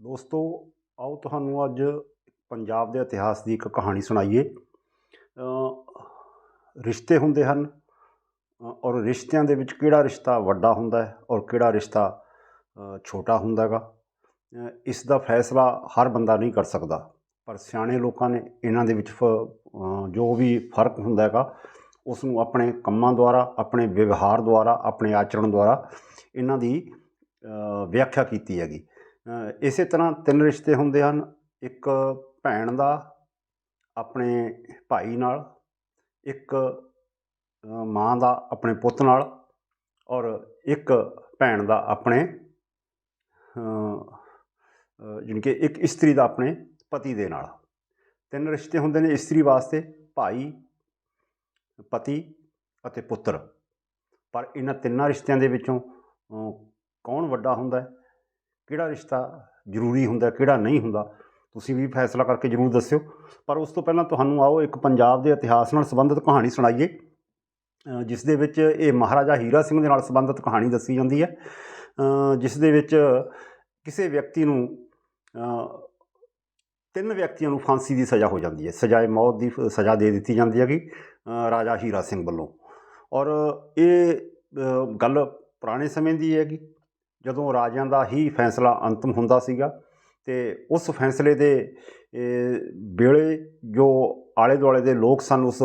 ਦੋਸਤੋ, ਆਓ ਤੁਹਾਨੂੰ ਅੱਜ ਪੰਜਾਬ ਦੇ ਇਤਿਹਾਸ ਦੀ ਇੱਕ ਕਹਾਣੀ ਸੁਣਾਈਏ। ਰਿਸ਼ਤੇ ਹੁੰਦੇ ਹਨ, ਔਰ ਰਿਸ਼ਤਿਆਂ ਦੇ ਵਿੱਚ ਕਿਹੜਾ ਰਿਸ਼ਤਾ ਵੱਡਾ ਹੁੰਦਾ ਹੈ ਔਰ ਕਿਹੜਾ ਰਿਸ਼ਤਾ ਛੋਟਾ ਹੁੰਦਾ ਹੈਗਾ। ਇਸ ਦਾ ਫੈਸਲਾ ਹਰ ਬੰਦਾ ਨਹੀਂ ਕਰ ਸਕਦਾ, ਪਰ ਸਿਆਣੇ ਲੋਕਾਂ ਨੇ ਇਹਨਾਂ ਦੇ ਵਿੱਚ ਫ- ਜੋ ਵੀ ਫ਼ਰਕ ਹੁੰਦਾ ਹੈਗਾ ਉਸ ਨੂੰ ਆਪਣੇ ਕੰਮਾਂ ਦੁਆਰਾ, ਆਪਣੇ ਵਿਵਹਾਰ ਦੁਆਰਾ, ਆਪਣੇ ਆਚਰਣ ਦੁਆਰਾ ਇਹਨਾਂ ਦੀ ਵਿਆਖਿਆ ਕੀਤੀ ਹੈਗੀ। ਇਸੇ ਤਰ੍ਹਾਂ ਤਿੰਨ ਰਿਸ਼ਤੇ ਹੁੰਦੇ ਹਨ, ਇੱਕ ਭੈਣ ਦਾ, ਆਪਣੇ ਭਾਈ ਨਾਲ, ਇੱਕ ਮਾਂ ਦਾ ਆਪਣੇ ਪੁੱਤ ਨਾਲ ਔਰ ਇੱਕ ਭੈਣ ਦਾ ਆਪਣੇ ਜਾਣੀ ਕਿ ਇੱਕ ਇਸਤਰੀ ਦਾ ਆਪਣੇ ਪਤੀ ਦੇ ਨਾਲ। ਤਿੰਨ ਰਿਸ਼ਤੇ ਹੁੰਦੇ ਨੇ ਇਸਤਰੀ ਵਾਸਤੇ, ਭਾਈ, ਪਤੀ ਅਤੇ ਪੁੱਤਰ। ਪਰ ਇਹਨਾਂ ਤਿੰਨਾਂ ਰਿਸ਼ਤਿਆਂ ਦੇ ਵਿੱਚੋਂ ਕੌਣ ਵੱਡਾ ਹੁੰਦਾ ਹੈ? ਕਿਹੜਾ ਰਿਸ਼ਤਾ ਜ਼ਰੂਰੀ ਹੁੰਦਾ ਕਿਹੜਾ ਨਹੀਂ ਹੁੰਦਾ ਤੁਸੀਂ ਵੀ ਫੈਸਲਾ ਕਰਕੇ ਜ਼ਰੂਰ ਦੱਸਿਓ। ਪਰ ਉਸ ਤੋਂ ਪਹਿਲਾਂ ਤੁਹਾਨੂੰ ਆਓ ਇੱਕ ਪੰਜਾਬ ਦੇ ਇਤਿਹਾਸ ਨਾਲ ਸੰਬੰਧਿਤ ਕਹਾਣੀ ਸੁਣਾਈਏ। ਜਿਸ ਦੇ ਵਿੱਚ ਇਹ ਮਹਾਰਾਜਾ ਹੀਰਾ ਸਿੰਘ ਦੇ ਨਾਲ ਸੰਬੰਧਿਤ ਕਹਾਣੀ ਦੱਸੀ ਜਾਂਦੀ ਹੈ। ਜਿਸ ਦੇ ਵਿੱਚ ਕਿਸੇ ਵਿਅਕਤੀ ਨੂੰ ਤਿੰਨ ਵਿਅਕਤੀਆਂ ਨੂੰ ਫਾਂਸੀ ਦੀ ਸਜ਼ਾ ਹੋ ਜਾਂਦੀ ਹੈ। ਸਜ਼ਾਏ ਮੌਤ ਦੀ ਫ- ਸਜ਼ਾ ਦੇ ਦਿੱਤੀ ਜਾਂਦੀ ਹੈਗੀ ਅ, ਰਾਜਾ ਹੀਰਾ ਸਿੰਘ ਵੱਲੋਂ। ਔਰ ਇਹ ਗੱਲ ਪੁਰਾਣੇ ਸਮੇਂ ਦੀ ਹੈਗੀ। ਜਦੋਂ ਰਾਜਿਆਂ ਦਾ ਹੀ ਫੈਸਲਾ ਅੰਤਮ ਹੁੰਦਾ ਸੀਗਾ ਤੇ ਉਸ ਫੈਸਲੇ ਦੇ ਵੇਲੇ ਜੋ ਆਲੇ ਦੁਆਲੇ ਦੇ ਲੋਕ ਸਨ ਉਸ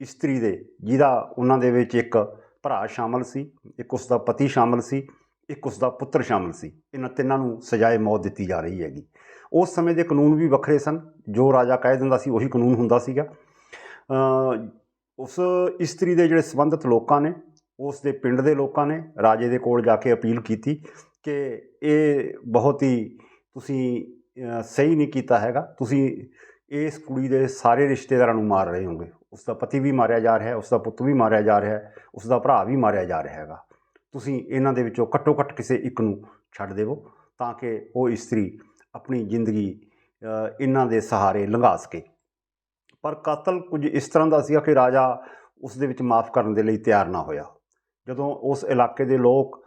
ਇਸਤਰੀ ਦੇ, ਜਿਹਦਾ ਉਹਨਾਂ ਦੇ ਵਿੱਚ ਇੱਕ ਭਰਾ ਸ਼ਾਮਲ ਸੀ, ਇੱਕ ਉਸ ਦਾ ਪਤੀ ਸ਼ਾਮਲ ਸੀ, ਇੱਕ ਉਸ ਦਾ ਪੁੱਤਰ ਸ਼ਾਮਲ ਸੀ। ਇਹਨਾਂ ਤਿੰਨਾਂ ਨੂੰ ਸਜ਼ਾਏ ਮੌਤ ਦਿੱਤੀ ਜਾ ਰਹੀ ਹੈਗੀ। ਉਸ ਸਮੇਂ ਦੇ ਕਾਨੂੰਨ ਵੀ ਵੱਖਰੇ ਸਨ। ਜੋ ਰਾਜਾ ਕਹਿ ਦਿੰਦਾ ਸੀ ਉਹੀ ਕਾਨੂੰਨ ਹੁੰਦਾ ਸੀਗਾ। ਉਸ ਇਸਤਰੀ ਦੇ ਜਿਹੜੇ ਸੰਬੰਧਿਤ ਲੋਕਾਂ ਨੇ ਉਸ ਦੇ ਪਿੰਡ ਦੇ ਲੋਕਾਂ ਨੇ ਰਾਜੇ ਦੇ ਕੋਲ ਜਾ ਕੇ ਅਪੀਲ ਕੀਤੀ ਕਿ ਇਹ ਬਹੁਤ ਹੀ ਤੁਸੀਂ ਸਹੀ ਨਹੀਂ ਕੀਤਾ ਹੈਗਾ। ਤੁਸੀਂ ਇਸ ਕੁੜੀ ਦੇ ਸਾਰੇ ਰਿਸ਼ਤੇਦਾਰਾਂ ਨੂੰ ਮਾਰ ਰਹੇ ਹੋਗੇ। ਉਸ ਦਾ ਪਤੀ ਵੀ ਮਾਰਿਆ ਜਾ ਰਿਹਾ ਹੈ ਉਸ ਦਾ ਪੁੱਤ ਵੀ ਮਾਰਿਆ ਜਾ ਰਿਹਾ ਹੈ ਉਸ ਦਾ ਭਰਾ ਵੀ ਮਾਰਿਆ ਜਾ ਰਿਹਾ ਹੈਗਾ। ਤੁਸੀਂ ਇਹਨਾਂ ਦੇ ਵਿੱਚੋਂ ਘੱਟੋ ਘੱਟ ਕਿਸੇ ਇੱਕ ਨੂੰ ਛੱਡ ਦੇਵੋ ਤਾਂ ਕਿ ਉਹ ਇਸਤਰੀ ਆਪਣੀ ਜ਼ਿੰਦਗੀ ਇਹਨਾਂ ਦੇ ਸਹਾਰੇ ਲੰਘਾ ਸਕੇ। ਪਰ ਕਾਤਲ ਕੁਝ ਇਸ ਤਰ੍ਹਾਂ ਦਾ ਸੀਗਾ ਕਿ ਰਾਜਾ ਉਸ ਦੇ ਵਿੱਚ ਮਾਫ ਕਰਨ ਦੇ ਲਈ ਤਿਆਰ ਨਾ ਹੋਇਆ। ਜਦੋਂ ਉਸ ਇਲਾਕੇ ਦੇ ਲੋਕ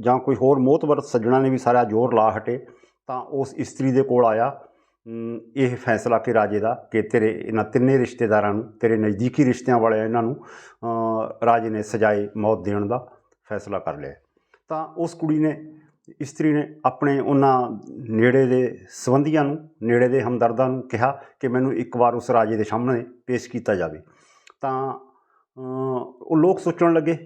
ਜਾਂ ਕੋਈ ਹੋਰ ਮੋਹਤਵਰ ਸੱਜਣਾ ਨੇ ਵੀ ਸਾਰਾ ਜ਼ੋਰ ਲਾ ਹਟੇ, ਤਾਂ ਉਸ ਇਸਤਰੀ ਦੇ ਕੋਲ ਆਇਆ। ਇਹ ਫੈਸਲਾ ਕਿ ਰਾਜੇ ਦਾ ਕਿ ਤੇਰੇ ਇਹਨਾਂ ਤਿੰਨੇ ਰਿਸ਼ਤੇਦਾਰਾਂ ਨੂੰ, ਤੇਰੇ ਨਜ਼ਦੀਕੀ ਰਿਸ਼ਤਿਆਂ ਵਾਲੇ ਇਹਨਾਂ ਨੂੰ ਰਾਜੇ ਨੇ ਸਜਾਏ ਮੌਤ ਦੇਣ ਦਾ ਫੈਸਲਾ ਕਰ ਲਿਆ। ਤਾਂ ਉਸ ਕੁੜੀ ਨੇ, ਇਸਤਰੀ ਨੇ ਆਪਣੇ ਉਹਨਾਂ ਨੇੜੇ ਦੇ ਸੰਬੰਧੀਆਂ ਨੂੰ, ਨੇੜੇ ਦੇ ਹਮਦਰਦਾਂ ਨੂੰ ਕਿਹਾ ਕਿ ਮੈਨੂੰ ਇੱਕ ਵਾਰ ਉਸ ਰਾਜੇ ਦੇ ਸਾਹਮਣੇ ਪੇਸ਼ ਕੀਤਾ ਜਾਵੇ। ਤਾਂ ਉਹ ਲੋਕ ਸੋਚਣ ਲੱਗੇ,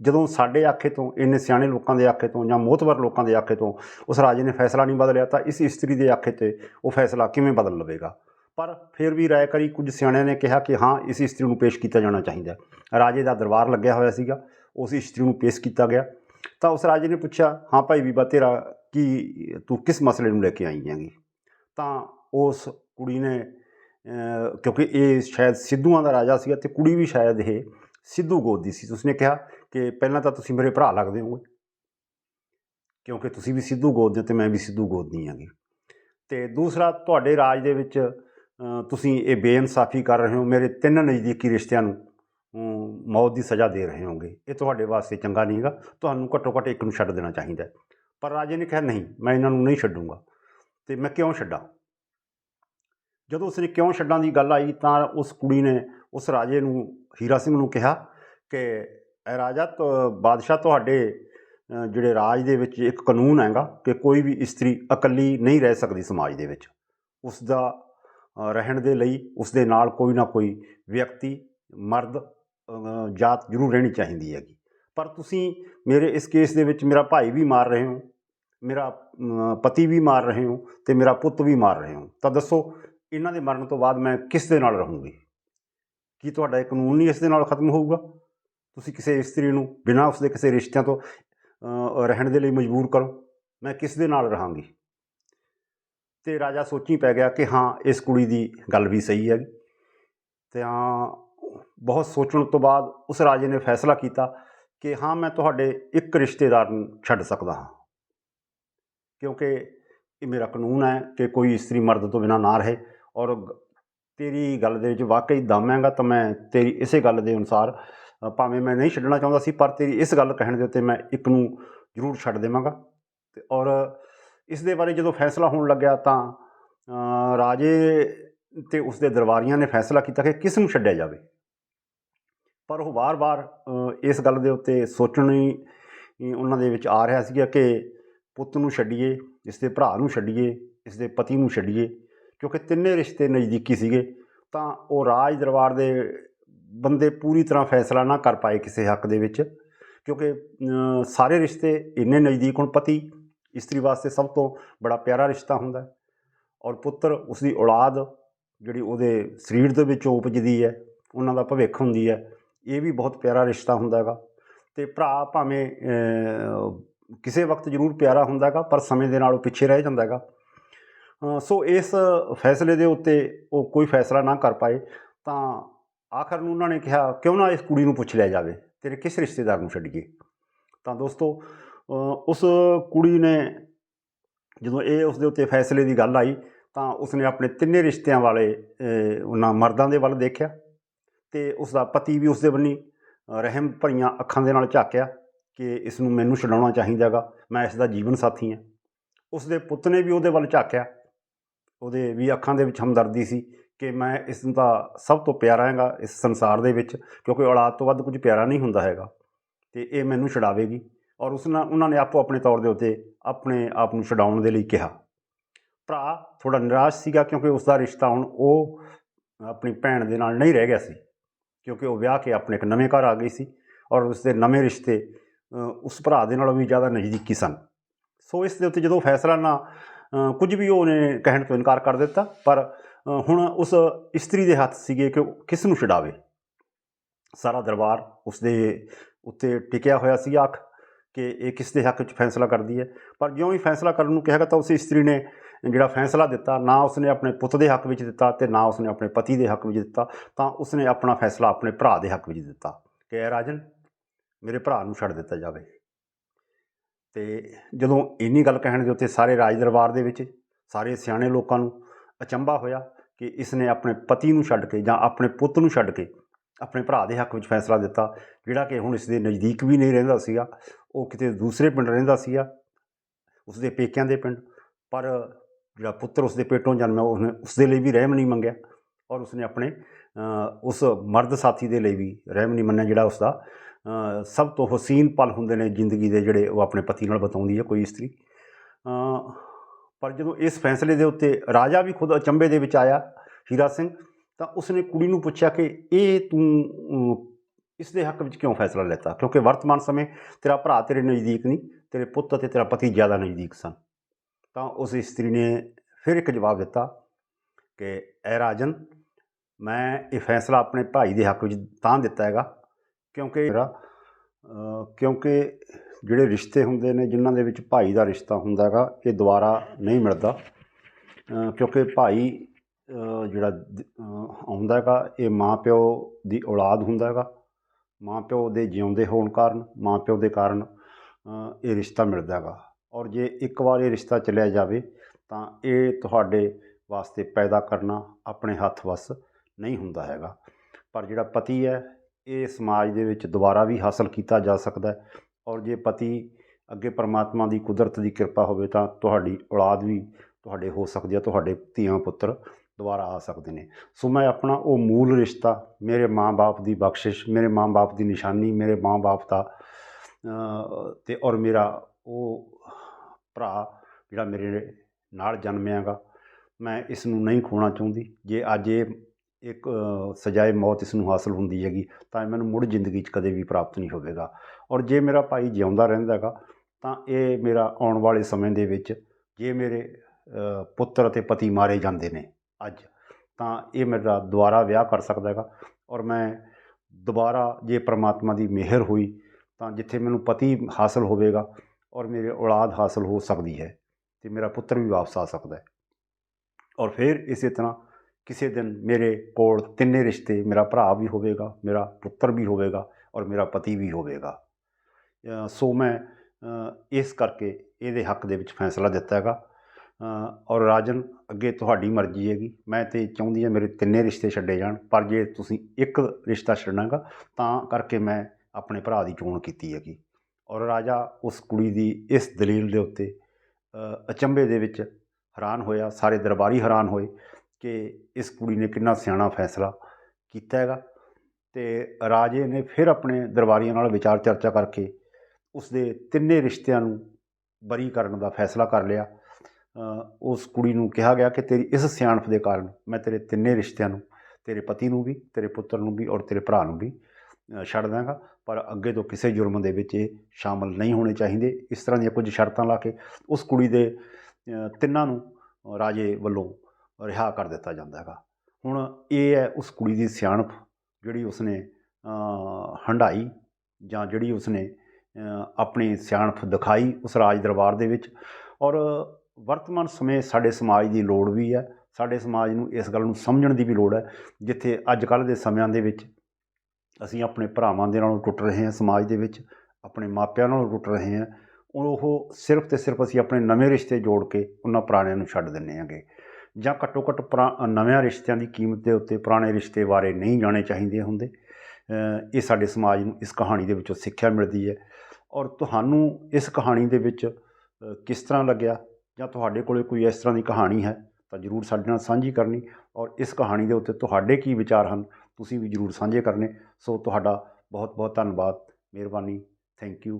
ਜਦੋਂ ਸਾਡੇ ਆਖੇ ਤੋਂ, ਇੰਨੇ ਸਿਆਣੇ ਲੋਕਾਂ ਦੇ ਆਖੇ ਤੋਂ ਜਾਂ ਮੋਹਤਵਰ ਲੋਕਾਂ ਦੇ ਆਖੇ ਤੋਂ ਉਸ ਰਾਜੇ ਨੇ ਫੈਸਲਾ ਨਹੀਂ ਬਦਲਿਆ, ਤਾਂ ਇਸ ਇਸਤਰੀ ਦੇ ਆਖੇ ਤੇ ਉਹ ਫੈਸਲਾ ਕਿਵੇਂ ਬਦਲ ਲਵੇਗਾ? ਪਰ ਫਿਰ ਵੀ ਰਾਏ ਕਰੀ ਕੁਝ ਸਿਆਣਿਆਂ ਨੇ ਕਿਹਾ ਕਿ ਹਾਂ, ਇਸ ਇਸਤਰੀ ਨੂੰ ਪੇਸ਼ ਕੀਤਾ ਜਾਣਾ ਚਾਹੀਦਾ ਰਾਜੇ ਦਾ ਦਰਬਾਰ ਲੱਗਿਆ ਹੋਇਆ ਸੀਗਾ, ਉਸ ਇਸਤਰੀ ਨੂੰ ਪੇਸ਼ ਕੀਤਾ ਗਿਆ। ਤਾਂ ਉਸ ਰਾਜੇ ਨੇ ਪੁੱਛਿਆ, ਹਾਂ ਭਾਈ ਬੀਬਾ, ਤੇਰਾ ਕੀ, ਤੂੰ ਕਿਸ ਮਸਲੇ ਨੂੰ ਲੈ ਕੇ ਆਈ ਹੈਗੀ? ਤਾਂ ਉਸ ਕੁੜੀ ਨੇ ਕਿਉਂਕਿ ਇਹ ਸ਼ਾਇਦ ਸਿੱਧੂਆਂ ਦਾ ਰਾਜਾ ਸੀਗਾ ਤੇ ਕੁੜੀ ਵੀ ਸ਼ਾਇਦ ਇਹ ਸਿੱਧੂ ਗੋਦੀ ਸੀ। ਉਸਨੇ ਕਿਹਾ ਕਿ ਪਹਿਲਾਂ ਤਾਂ ਤੁਸੀਂ ਮੇਰੇ ਭਰਾ ਲੱਗਦੇ ਹੋਗੇ ਕਿਉਂਕਿ ਤੁਸੀਂ ਵੀ ਸਿੱਧੂ ਗੋਦ ਦੇ ਤੇ ਮੈਂ ਵੀ ਸਿੱਧੂ ਗੋਦ ਦੀ ਹੈਗੀ ਤੇ ਦੂਸਰਾ, ਤੁਹਾਡੇ ਰਾਜ ਦੇ ਵਿੱਚ ਤੁਸੀਂ ਇਹ ਬੇਇਨਸਾਫੀ ਕਰ ਰਹੇ ਹੋ। ਮੇਰੇ ਤਿੰਨ ਨਜ਼ਦੀਕੀ ਰਿਸ਼ਤਿਆਂ ਨੂੰ ਮੌਤ ਦੀ ਸਜ਼ਾ ਦੇ ਰਹੇ ਹੋਗੇ ਇਹ ਤੁਹਾਡੇ ਵਾਸਤੇ ਚੰਗਾ ਨਹੀਂ ਹੈਗਾ। ਤੁਹਾਨੂੰ ਘੱਟੋ ਘੱਟ ਇੱਕ ਨੂੰ ਛੱਡ ਦੇਣਾ ਚਾਹੀਦਾ ਪਰ ਰਾਜੇ ਨੇ ਕਿਹਾ, ਨਹੀਂ, ਮੈਂ ਇਹਨਾਂ ਨੂੰ ਨਹੀਂ ਛੱਡੂੰਗਾ। ਤੇ ਮੈਂ ਕਿਉਂ ਛੱਡਾਂ? ਜਦੋਂ ਉਸਨੇ ਕਿਉਂ ਛੱਡਾਂ ਦੀ ਗੱਲ ਆਈ ਤਾਂ ਉਸ ਕੁੜੀ ਨੇ, ਉਸ ਰਾਜੇ ਨੂੰ ਹੀਰਾ ਸਿੰਘ ਨੂੰ ਕਿਹਾ ਕਿ ਰਾਜਾ ਬਾਦਸ਼ਾਹ ਤੁਹਾਡੇ ਜਿਹੜੇ ਰਾਜ ਦੇ ਵਿੱਚ ਇੱਕ ਕਾਨੂੰਨ ਹੈਗਾ ਕਿ ਕੋਈ ਵੀ ਇਸਤਰੀ ਇਕੱਲੀ ਨਹੀਂ ਰਹਿ ਸਕਦੀ ਸਮਾਜ ਦੇ ਵਿੱਚ। ਉਸ ਦਾ ਰਹਿਣ ਦੇ ਲਈ ਉਸ ਦੇ ਨਾਲ ਕੋਈ ਨਾ ਕੋਈ ਵਿਅਕਤੀ, ਮਰਦ ਜਾਤ ਜ਼ਰੂਰ ਰਹਿਣੀ ਚਾਹੀਦੀ ਹੈਗੀ। ਪਰ ਤੁਸੀਂ ਮੇਰੇ ਇਸ ਕੇਸ ਦੇ ਵਿੱਚ ਮੇਰਾ ਭਾਈ ਵੀ ਮਾਰ ਰਹੇ ਹੋ, ਮੇਰਾ ਪਤੀ ਵੀ ਮਾਰ ਰਹੇ ਹੋ ਤੇ ਮੇਰਾ ਪੁੱਤ ਵੀ ਮਾਰ ਰਹੇ ਹੋ। ਤਾਂ ਦੱਸੋ, ਇਹਨਾਂ ਦੇ ਮਰਨ ਤੋਂ ਬਾਅਦ ਮੈਂ ਕਿਸ ਦੇ ਨਾਲ ਰਹੂੰਗੀ? ਕੀ ਤੁਹਾਡਾ ਇਹ ਕਾਨੂੰਨ ਨਹੀਂ ਇਸ ਦੇ ਨਾਲ ਖਤਮ ਹੋਊਗਾ? ਤੁਸੀਂ ਕਿਸੇ ਇਸਤਰੀ ਨੂੰ ਬਿਨਾਂ ਉਸਦੇ ਕਿਸੇ ਰਿਸ਼ਤਿਆਂ ਤੋਂ ਰਹਿਣ ਦੇ ਲਈ ਮਜਬੂਰ ਕਰੋ। ਮੈਂ ਕਿਸ ਦੇ ਨਾਲ ਰਹਾਂਗੀ? ਤੇ ਰਾਜਾ ਸੋਚੀ ਪੈ ਗਿਆ ਕਿ ਹਾਂ, ਇਸ ਕੁੜੀ ਦੀ ਗੱਲ ਵੀ ਸਹੀ ਹੈਗੀ। ਤਾਂ ਬਹੁਤ ਸੋਚਣ ਤੋਂ ਬਾਅਦ ਉਸ ਰਾਜੇ ਨੇ ਫੈਸਲਾ ਕੀਤਾ ਕਿ ਹਾਂ, ਮੈਂ ਤੁਹਾਡੇ ਇੱਕ ਰਿਸ਼ਤੇਦਾਰ ਨੂੰ ਛੱਡ ਸਕਦਾ ਹਾਂ। ਕਿਉਂਕਿ ਇਹ ਮੇਰਾ ਕਾਨੂੰਨ ਹੈ ਕਿ ਕੋਈ ਇਸਤਰੀ ਮਰਦ ਤੋਂ ਬਿਨਾਂ ਨਾ ਰਹੇ ਔਰ ਤੇਰੀ ਗੱਲ ਦੇ ਵਿੱਚ ਵਾਕਈ ਦਮ ਹੈਗਾ ਤਾਂ ਮੈਂ ਤੇਰੀ ਇਸੇ ਗੱਲ ਦੇ ਅਨੁਸਾਰ ਭਾਵੇਂ ਮੈਂ ਨਹੀਂ ਛੱਡਣਾ ਚਾਹੁੰਦਾ ਸੀ ਪਰ ਤੇਰੀ ਇਸ ਗੱਲ ਕਹਿਣ ਦੇ ਉੱਤੇ ਮੈਂ ਇੱਕ ਨੂੰ ਜ਼ਰੂਰ ਛੱਡ ਦੇਵਾਂਗਾ। ਤੇ ਔਰ ਇਸ ਦੇ ਬਾਰੇ ਜਦੋਂ ਫੈਸਲਾ ਹੋਣ ਲੱਗਿਆ ਤਾਂ ਰਾਜੇ ਤੇ ਉਸਦੇ ਦਰਬਾਰੀਆਂ ਨੇ ਫੈਸਲਾ ਕੀਤਾ ਕਿ ਕਿਸ ਨੂੰ ਛੱਡਿਆ ਜਾਵੇ। ਪਰ ਉਹ ਵਾਰ-ਵਾਰ ਇਸ ਗੱਲ ਦੇ ਉੱਤੇ ਸੋਚਣੀ ਅ, ਉਹਨਾਂ ਦੇ ਵਿੱਚ ਆ ਰਿਹਾ ਸੀਗਾ ਕਿ ਪੁੱਤ ਨੂੰ ਛੱਡੀਏ ਇਸ ਦੇ ਭਰਾ ਨੂੰ ਛੱਡੀਏ ਇਸ ਦੇ ਪਤੀ ਨੂੰ ਛੱਡੀਏ। ਕਿਉਂਕਿ ਤਿੰਨੇ ਰਿਸ਼ਤੇ ਨਜ਼ਦੀਕੀ ਸੀਗੇ, ਤਾਂ ਉਹ ਰਾਜ ਦਰਬਾਰ ਦੇ ਬੰਦੇ ਪੂਰੀ ਤਰ੍ਹਾਂ ਫੈਸਲਾ ਨਾ ਕਰ ਪਾਏ ਕਿਸੇ ਹੱਕ ਦੇ ਵਿੱਚ, ਕਿਉਂਕਿ ਸਾਰੇ ਰਿਸ਼ਤੇ ਇੰਨੇ ਨਜ਼ਦੀਕ ਹੁਣ, ਪਤੀ ਇਸਤਰੀ ਵਾਸਤੇ ਸਭ ਤੋਂ ਬੜਾ ਪਿਆਰਾ ਰਿਸ਼ਤਾ ਹੁੰਦਾ ਔਰ ਪੁੱਤਰ ਉਸ ਦੀ ਔਲਾਦ ਜਿਹੜੀ ਉਹਦੇ ਸਰੀਰ ਦੇ ਵਿੱਚੋਂ ਉਪਜਦੀ ਹੈ, ਉਹਨਾਂ ਦਾ ਭਵਿੱਖ ਹੁੰਦੀ ਹੈ, ਇਹ ਵੀ ਬਹੁਤ ਪਿਆਰਾ ਰਿਸ਼ਤਾ ਹੁੰਦਾ ਹੈਗਾ ਤੇ ਭਰਾ ਭਾਵੇਂ ਕਿਸੇ ਵਕਤ ਜ਼ਰੂਰ ਪਿਆਰਾ ਹੁੰਦਾ ਹੈਗਾ, ਪਰ ਸਮੇਂ ਦੇ ਨਾਲ ਉਹ ਪਿੱਛੇ ਰਹਿ ਜਾਂਦਾ ਹੈਗਾ। ਸੋ ਇਸ ਫੈਸਲੇ ਦੇ ਉੱਤੇ ਉਹ ਕੋਈ ਫੈਸਲਾ ਨਾ ਕਰ ਪਾਏ, ਤਾਂ ਆਖਰ ਨੂੰ ਉਹਨਾਂ ਨੇ ਕਿਹਾ, ਕਿਉਂ ਨਾ ਇਸ ਕੁੜੀ ਨੂੰ ਪੁੱਛ ਲਿਆ ਜਾਵੇ, ਤੇਰੇ ਕਿਸ ਰਿਸ਼ਤੇਦਾਰ ਨੂੰ ਛੱਡੀਏ? ਤਾਂ ਦੋਸਤੋ ਉਸ ਕੁੜੀ ਨੇ ਜਦੋਂ ਇਹ ਉਸ ਦੇ ਉੱਤੇ ਫੈਸਲੇ ਦੀ ਗੱਲ ਆਈ, ਤਾਂ ਉਸਨੇ ਆਪਣੇ ਤਿੰਨੇ ਰਿਸ਼ਤਿਆਂ ਵਾਲੇ ਉਹਨਾਂ ਮਰਦਾਂ ਦੇ ਵੱਲ ਦੇਖਿਆ ਤੇ ਉਸ ਦਾ ਪਤੀ ਵੀ ਉਸ ਦੇ ਬੰਨੀ ਰਹਿਮ ਭਰੀਆਂ ਅੱਖਾਂ ਦੇ ਨਾਲ ਝਾਕਿਆ ਕਿ ਇਸ ਨੂੰ ਮੈਨੂੰ ਛਡਾਉਣਾ ਚਾਹੀਦਾਗਾ, ਮੈਂ ਇਸ ਦਾ ਜੀਵਨ ਸਾਥੀ ਹਾਂ। ਉਸ ਦੇ ਪੁੱਤ ਨੇ ਵੀ ਉਹਦੇ ਵੱਲ ਝਾਕਿਆ ਉਹਦੇ ਵੀ ਅੱਖਾਂ ਦੇ ਵਿੱਚ ਹਮਦਰਦੀ ਸੀ ਕਿ ਮੈਂ ਇਸ ਨੂੰ ਤਾਂ ਸਭ ਤੋਂ ਪਿਆਰਾ ਹੈਗਾ ਇਸ ਸੰਸਾਰ ਦੇ ਵਿੱਚ, ਕਿਉਂਕਿ ਔਲਾਦ ਤੋਂ ਵੱਧ ਕੁਝ ਪਿਆਰਾ ਨਹੀਂ ਹੁੰਦਾ ਹੈਗਾ। ਤੇ ਇਹ ਮੈਨੂੰ ਛਡਾਵੇਗੀ ਔਰ ਉਸ ਨਾਲ ਉਹਨਾਂ ਨੇ ਆਪੋ ਆਪਣੇ ਤੌਰ ਦੇ ਉੱਤੇ ਆਪਣੇ ਆਪ ਨੂੰ ਛਡਾਉਣ ਦੇ ਲਈ ਕਿਹਾ। ਭਰਾ ਥੋੜਾ ਨਿਰਾਸ਼ ਸੀਗਾ ਕਿਉਂਕਿ ਉਸ ਦਾ ਰਿਸ਼ਤਾ ਹੁਣ ਉਹ ਆਪਣੀ ਭੈਣ ਦੇ ਨਾਲ ਨਹੀਂ ਰਹਿ ਗਿਆ ਸੀ, ਕਿਉਂਕਿ ਉਹ ਵਿਆਹ ਕੇ ਆਪਣੇ ਇੱਕ ਨਵੇਂ ਘਰ ਆ ਗਈ ਸੀ ਔਰ ਉਸ ਦੇ ਨਵੇਂ ਰਿਸ਼ਤੇ ਉਸ ਭਰਾ ਦੇ ਨਾਲੋਂ ਵੀ ਜ਼ਿਆਦਾ ਨਜ਼ਦੀਕੀ ਸਨ। ਸੋ ਇਸ ਦੇ ਉੱਤੇ ਜਦੋਂ ਫੈਸਲਾ ਨਾ ਕੁਝ ਵੀ ਉਹਨੇ ਕਹਿਣ ਤੋਂ ਇਨਕਾਰ ਕਰ ਦਿੱਤਾ, ਪਰ ਹੁਣ ਉਸ ਇਸਤਰੀ ਦੇ ਹੱਥ ਸੀਗੇ ਕਿ ਉਹ ਕਿਸ ਨੂੰ ਛਡਾਵੇ। ਸਾਰਾ ਦਰਬਾਰ ਉਸ ਦੇ ਉੱਤੇ ਟਿਕਿਆ ਹੋਇਆ ਸੀ ਆਖ ਕਿ ਇਹ ਕਿਸ ਦੇ ਹੱਕ ਵਿੱਚ ਫੈਸਲਾ ਕਰਦੀ ਹੈ। ਪਰ ਜਿਉਂ ਹੀ ਫੈਸਲਾ ਕਰਨ ਨੂੰ ਕਿਹਾ ਤਾਂ ਉਸ ਇਸਤਰੀ ਨੇ ਜਿਹੜਾ ਫੈਸਲਾ ਦਿੱਤਾ, ਨਾ ਉਸਨੇ ਆਪਣੇ ਪੁੱਤ ਦੇ ਹੱਕ ਵਿੱਚ ਦਿੱਤਾ ਤੇ ਨਾ ਉਸਨੇ ਆਪਣੇ ਪਤੀ ਦੇ ਹੱਕ ਵਿੱਚ ਦਿੱਤਾ, ਤਾਂ ਉਸਨੇ ਆਪਣਾ ਫੈਸਲਾ ਆਪਣੇ ਭਰਾ ਦੇ ਹੱਕ ਵਿੱਚ ਦਿੱਤਾ। ਕਿ ਰਾਜਨ, ਮੇਰੇ ਭਰਾ ਨੂੰ ਛੱਡ ਦਿੱਤਾ ਜਾਵੇ। ਤੇ ਜਦੋਂ ਇੰਨੀ ਗੱਲ ਕਹਿਣ ਦੇ ਉੱਤੇ ਸਾਰੇ ਰਾਜ ਦਰਬਾਰ ਦੇ ਵਿੱਚ, ਸਾਰੇ ਸਿਆਣੇ ਲੋਕਾਂ ਨੂੰ ਅਚੰਭਾ ਹੋਇਆ ਕਿ ਇਸ ਨੇ ਆਪਣੇ ਪਤੀ ਨੂੰ ਛੱਡ ਕੇ ਜਾਂ ਆਪਣੇ ਪੁੱਤ ਨੂੰ ਛੱਡ ਕੇ ਆਪਣੇ ਭਰਾ ਦੇ ਹੱਕ ਵਿੱਚ ਫੈਸਲਾ ਦਿੱਤਾ, ਜਿਹੜਾ ਕਿ ਹੁਣ ਇਸ ਦੇ ਨਜ਼ਦੀਕ ਵੀ ਨਹੀਂ ਰਹਿੰਦਾ ਸੀਗਾ, ਉਹ ਕਿਤੇ ਦੂਸਰੇ ਪਿੰਡ ਰਹਿੰਦਾ ਸੀਗਾ ਉਸ ਦੇ ਪੇਕਿਆਂ ਦੇ ਪਿੰਡ, ਪਰ ਜਿਹੜਾ ਪੁੱਤਰ ਉਸ ਦੇ ਪੇਟੋਂ ਜਨਮਿਆ ਉਸਨੇ ਉਸ ਦੇ ਲਈ ਵੀ ਰਹਿਮ ਨਹੀਂ ਮੰਗਿਆ ਔਰ ਉਸਨੇ ਆਪਣੇ ਉਸ ਮਰਦ ਸਾਥੀ ਦੇ ਲਈ ਵੀ ਰਹਿਮ ਨਹੀਂ ਮੰਨਿਆ ਜਿਹੜਾ ਉਸ ਦਾ ਸਭ ਤੋਂ ਹਸੀਨ ਪਲ ਹੁੰਦੇ ਨੇ ਜ਼ਿੰਦਗੀ ਦੇ ਜਿਹੜੇ ਉਹ ਆਪਣੇ ਪਤੀ ਨਾਲ ਬਤਾਉਂਦੀ ਹੈ ਕੋਈ ਇਸਤਰੀ। ਪਰ ਜਦੋਂ ਇਸ ਫੈਸਲੇ ਦੇ ਉੱਤੇ ਰਾਜਾ ਵੀ ਖੁਦ ਅਚੰਬੇ ਦੇ ਵਿੱਚ ਆਇਆ, ਹੀਰਾ ਸਿੰਘ, ਤਾਂ ਉਸਨੇ ਕੁੜੀ ਨੂੰ ਪੁੱਛਿਆ ਕਿ ਇਹ ਤੂੰ ਇਸ ਦੇ ਹੱਕ ਵਿੱਚ ਕਿਉਂ ਫੈਸਲਾ ਲੈਤਾ? ਕਿਉਂਕਿ ਵਰਤਮਾਨ ਸਮੇਂ ਤੇਰਾ ਭਰਾ ਤੇਰੇ ਨਜ਼ਦੀਕ ਨਹੀਂ, ਤੇਰੇ ਪੁੱਤ ਅਤੇ ਤੇਰਾ ਪਤੀ ਜ਼ਿਆਦਾ ਨਜ਼ਦੀਕ ਸਨ। ਤਾਂ ਉਸ ਇਸਤਰੀ ਨੇ ਫਿਰ ਇੱਕ ਜਵਾਬ ਦਿੱਤਾ ਕਿ, ਐ ਰਾਜਨ, ਮੈਂ ਇਹ ਫੈਸਲਾ ਆਪਣੇ ਭਾਈ ਦੇ ਹੱਕ ਵਿੱਚ ਤਾਂ ਦਿੱਤਾ ਹੈਗਾ ਕਿਉਂਕਿ ਮੇਰਾ ਕਿਉਂਕਿ ਜਿਹੜੇ ਰਿਸ਼ਤੇ ਹੁੰਦੇ ਨੇ, ਜਿਨ੍ਹਾਂ ਦੇ ਵਿੱਚ ਭਾਈ ਦਾ ਰਿਸ਼ਤਾ ਹੁੰਦਾ ਹੈਗਾ, ਇਹ ਦੁਬਾਰਾ ਨਹੀਂ ਮਿਲਦਾ। ਕਿਉਂਕਿ ਭਾਈ ਜਿਹੜਾ ਆਉਂਦਾ ਹੈਗਾ, ਇਹ ਮਾਂ ਪਿਓ ਦੀ ਔਲਾਦ ਹੁੰਦਾ ਹੈਗਾ। ਮਾਂ ਪਿਓ ਦੇ ਜਿਉਂਦੇ ਹੋਣ ਕਾਰਨ ਮਾਂ ਪਿਓ ਦੇ ਕਾਰਨ ਇਹ ਰਿਸ਼ਤਾ ਮਿਲਦਾ ਹੈਗਾ। ਔਰ ਜੇ ਇੱਕ ਵਾਰ ਇਹ ਰਿਸ਼ਤਾ ਚਲਿਆ ਜਾਵੇ, ਤਾਂ ਇਹ ਤੁਹਾਡੇ ਵਾਸਤੇ ਪੈਦਾ ਕਰਨਾ ਆਪਣੇ ਹੱਥ ਵੱਸ ਨਹੀਂ ਹੁੰਦਾ ਹੈਗਾ। ਪਰ ਜਿਹੜਾ ਪਤੀ ਹੈ ਇਹ ਸਮਾਜ ਦੇ ਵਿੱਚ ਦੁਬਾਰਾ ਵੀ ਹਾਸਲ ਕੀਤਾ ਜਾ ਸਕਦਾ ਹੈ ਔਰ ਜੇ ਪਤੀ ਅੱਗੇ ਪਰਮਾਤਮਾ ਦੀ ਕੁਦਰਤ ਦੀ ਕਿਰਪਾ ਹੋਵੇ ਤਾਂ ਤੁਹਾਡੀ ਔਲਾਦ ਵੀ ਤੁਹਾਡੇ ਹੋ ਸਕਦੀ ਹੈ ਤੁਹਾਡੇ ਧੀਆਂ ਪੁੱਤਰ ਦੁਬਾਰਾ ਆ ਸਕਦੇ ਨੇ। ਸੋ ਮੈਂ ਆਪਣਾ ਉਹ ਮੂਲ ਰਿਸ਼ਤਾ ਮੇਰੇ ਮਾਂ-ਬਾਪ ਦੀ ਬਖਸ਼ਿਸ਼ ਮੇਰੇ ਮਾਂ-ਬਾਪ ਦੀ ਨਿਸ਼ਾਨੀ ਮੇਰੇ ਮਾਂ-ਬਾਪ ਦਾ ਅ, ਤੇ ਔਰ ਮੇਰਾ ਉਹ ਭਰਾ ਜਿਹੜਾ ਮੇਰੇ ਨਾਲ ਜਨਮਿਆਗਾ ਮੈਂ ਇਸ ਨੂੰ ਨਹੀਂ ਖੋਣਾ ਚਾਹੁੰਦੀ। ਜੇ ਅੱਜ ਇਹ ਇੱਕ ਸਜਾਏ ਮੌਤ ਇਸ ਨੂੰ ਹਾਸਲ ਹੁੰਦੀ ਹੈਗੀ, ਤਾਂ ਮੈਨੂੰ ਮੁੜ ਜ਼ਿੰਦਗੀ 'ਚ ਕਦੇ ਵੀ ਪ੍ਰਾਪਤ ਨਹੀਂ ਹੋਵੇਗਾ। ਔਰ ਜੇ ਮੇਰਾ ਭਾਈ ਜਿਉਂਦਾ ਰਹਿੰਦਾ ਹੈਗਾ, ਤਾਂ ਇਹ ਮੇਰਾ ਆਉਣ ਵਾਲੇ ਸਮੇਂ ਦੇ ਵਿੱਚ ਜੇ ਮੇਰੇ ਪੁੱਤਰ ਅਤੇ ਪਤੀ ਮਾਰੇ ਜਾਂਦੇ ਨੇ ਅੱਜ, ਤਾਂ ਇਹ ਮੇਰਾ ਦੁਬਾਰਾ ਵਿਆਹ ਕਰ ਸਕਦਾ ਹੈਗਾ। ਔਰ ਮੈਂ ਦੁਬਾਰਾ ਜੇ ਪ੍ਰਮਾਤਮਾ ਦੀ ਮਿਹਰ ਹੋਈ, ਤਾਂ ਜਿੱਥੇ ਮੈਨੂੰ ਪਤੀ ਹਾਸਲ ਹੋਵੇਗਾ ਔਰ ਮੇਰੇ ਔਲਾਦ ਹਾਸਲ ਹੋ ਸਕਦੀ ਹੈ, ਤੇ ਮੇਰਾ ਪੁੱਤਰ ਵੀ ਵਾਪਸ ਆ ਸਕਦਾ ਹੈ। ਔਰ ਫਿਰ ਇਸੇ ਤਰ੍ਹਾਂ ਕਿਸੇ ਦਿਨ ਮੇਰੇ ਕੋਲ ਤਿੰਨੇ ਰਿਸ਼ਤੇ ਮੇਰਾ ਭਰਾ ਵੀ ਹੋਵੇਗਾ ਮੇਰਾ ਪੁੱਤਰ ਵੀ ਹੋਵੇਗਾ ਔਰ ਮੇਰਾ ਪਤੀ ਵੀ ਹੋਵੇਗਾ। ਸੋ ਮੈਂ ਇਸ ਕਰਕੇ ਇਹਦੇ ਹੱਕ ਦੇ ਵਿੱਚ ਫੈਸਲਾ ਦਿੱਤਾ ਹੈਗਾ। ਔਰ ਰਾਜਨ ਅੱਗੇ ਤੁਹਾਡੀ ਮਰਜ਼ੀ ਹੈਗੀ। ਮੈਂ ਤੇ ਚਾਹੁੰਦੀ ਹਾਂ ਮੇਰੇ ਤਿੰਨੇ ਰਿਸ਼ਤੇ ਛੱਡੇ ਜਾਣ ਪਰ ਜੇ ਤੁਸੀਂ ਇੱਕ ਰਿਸ਼ਤਾ ਛੱਡਣਾਗਾ ਤਾਂ ਕਰਕੇ ਮੈਂ ਆਪਣੇ ਭਰਾ ਦੀ ਚੋਣ ਕੀਤੀ ਹੈਗੀ। ਔਰ ਰਾਜਾ ਉਸ ਕੁੜੀ ਦੀ ਇਸ ਦਲੀਲ ਦੇ ਉੱਤੇ ਅ, ਅਚੰਭੇ ਦੇ ਵਿੱਚ ਹੈਰਾਨ ਹੋਇਆ ਸਾਰੇ ਦਰਬਾਰੀ ਹੈਰਾਨ ਹੋਏ। ਕਿ ਇਸ ਕੁੜੀ ਨੇ ਕਿੰਨਾ ਸਿਆਣਾ ਫੈਸਲਾ ਕੀਤਾ ਹੈਗਾ। ਤੇ ਰਾਜੇ ਨੇ ਫਿਰ ਆਪਣੇ ਦਰਬਾਰੀਆਂ ਨਾਲ ਵਿਚਾਰ ਚਰਚਾ ਕਰਕੇ ਉਸ ਦੇ ਤਿੰਨੇ ਰਿਸ਼ਤਿਆਂ ਨੂੰ ਬਰੀ ਕਰਨ ਦਾ ਫੈਸਲਾ ਕਰ ਲਿਆ। ਉਸ ਕੁੜੀ ਨੂੰ ਕਿਹਾ ਗਿਆ ਕਿ ਤੇਰੀ ਇਸ ਸਿਆਣਪ ਦੇ ਕਾਰਨ ਮੈਂ ਤੇਰੇ ਤਿੰਨੇ ਰਿਸ਼ਤਿਆਂ ਨੂੰ, ਤੇਰੇ ਪਤੀ ਨੂੰ ਵੀ, ਤੇਰੇ ਪੁੱਤਰ ਨੂੰ ਵੀ ਔਰ ਤੇਰੇ ਭਰਾ ਨੂੰ ਵੀ ਛੱਡ ਦਾਂਗਾ ਪਰ ਅੱਗੇ ਤੋਂ ਕਿਸੇ ਜੁਰਮ ਦੇ ਵਿੱਚ ਇਹ ਸ਼ਾਮਲ ਨਹੀਂ ਹੋਣੇ ਚਾਹੀਦੇ। ਇਸ ਤਰ੍ਹਾਂ ਦੀਆਂ ਕੁਝ ਸ਼ਰਤਾਂ ਲਾ ਕੇ ਉਸ ਕੁੜੀ ਦੇ ਤਿੰਨਾਂ ਨੂੰ ਰਾਜੇ ਵੱਲੋਂ ਰਿਹਾ ਕਰ ਦਿੱਤਾ ਜਾਂਦਾ ਹੈਗਾ। ਹੁਣ ਇਹ ਹੈ ਉਸ ਕੁੜੀ ਦੀ ਸਿਆਣਪ ਜਿਹੜੀ ਉਸਨੇ ਅ, ਹੰਢਾਈ ਜਾਂ ਜਿਹੜੀ ਉਸਨੇ ਆਪਣੀ ਸਿਆਣਪ ਦਿਖਾਈ ਉਸ ਰਾਜ ਦਰਬਾਰ ਦੇ ਵਿੱਚ। ਔਰ ਵਰਤਮਾਨ ਸਮੇਂ ਸਾਡੇ ਸਮਾਜ ਦੀ ਲੋੜ ਵੀ ਹੈ। ਸਾਡੇ ਸਮਾਜ ਨੂੰ ਇਸ ਗੱਲ ਨੂੰ ਸਮਝਣ ਦੀ ਵੀ ਲੋੜ ਹੈ। ਜਿੱਥੇ ਅੱਜ ਕੱਲ੍ਹ ਦੇ ਸਮਿਆਂ ਦੇ ਵਿੱਚ ਅਸੀਂ ਆਪਣੇ ਭਰਾਵਾਂ ਦੇ ਨਾਲੋਂ ਟੁੱਟ ਰਹੇ ਹਾਂ। ਸਮਾਜ ਦੇ ਵਿੱਚ ਆਪਣੇ ਮਾਪਿਆਂ ਨਾਲੋਂ ਟੁੱਟ ਰਹੇ ਹਾਂ। ਉਹ ਸਿਰਫ ਤੇ ਸਿਰਫ ਅਸੀਂ ਆਪਣੇ ਨਵੇਂ ਰਿਸ਼ਤੇ ਜੋੜ ਕੇ ਉਹਨਾਂ ਪੁਰਾਣਿਆਂ ਨੂੰ ਛੱਡ ਦਿੰਦੇ ਹਾਂਗੇ। ਜਾਂ ਘੱਟੋ ਘੱਟ ਪੁਰਾ ਨਵਿਆਂ ਰਿਸ਼ਤਿਆਂ ਦੀ ਕੀਮਤ ਦੇ ਉੱਤੇ ਪੁਰਾਣੇ ਰਿਸ਼ਤੇ ਬਾਰੇ ਨਹੀਂ ਜਾਣੇ ਚਾਹੀਦੇ ਹੁੰਦੇ। ਇਹ ਸਾਡੇ ਸਮਾਜ ਨੂੰ ਇਸ ਕਹਾਣੀ ਦੇ ਵਿੱਚੋਂ ਸਿੱਖਿਆ ਮਿਲਦੀ ਹੈ। ਔਰ ਤੁਹਾਨੂੰ ਇਸ ਕਹਾਣੀ ਦੇ ਵਿੱਚ ਕਿਸ ਤਰ੍ਹਾਂ ਲੱਗਿਆ? ਜਾਂ ਤੁਹਾਡੇ ਕੋਲੇ ਕੋਈ ਇਸ ਤਰ੍ਹਾਂ ਦੀ ਕਹਾਣੀ ਹੈ? ਤਾਂ ਜ਼ਰੂਰ ਸਾਡੇ ਨਾਲ ਸਾਂਝੀ ਕਰਨੀ। ਔਰ ਇਸ ਕਹਾਣੀ ਦੇ ਉੱਤੇ ਤੁਹਾਡੇ ਕੀ ਵਿਚਾਰ ਹਨ? ਤੁਸੀਂ ਵੀ ਜ਼ਰੂਰ ਸਾਂਝੇ ਕਰਨੇ। ਸੋ ਤੁਹਾਡਾ ਬਹੁਤ ਬਹੁਤ ਧੰਨਵਾਦ। ਮਿਹਰਬਾਨੀ। Thank you.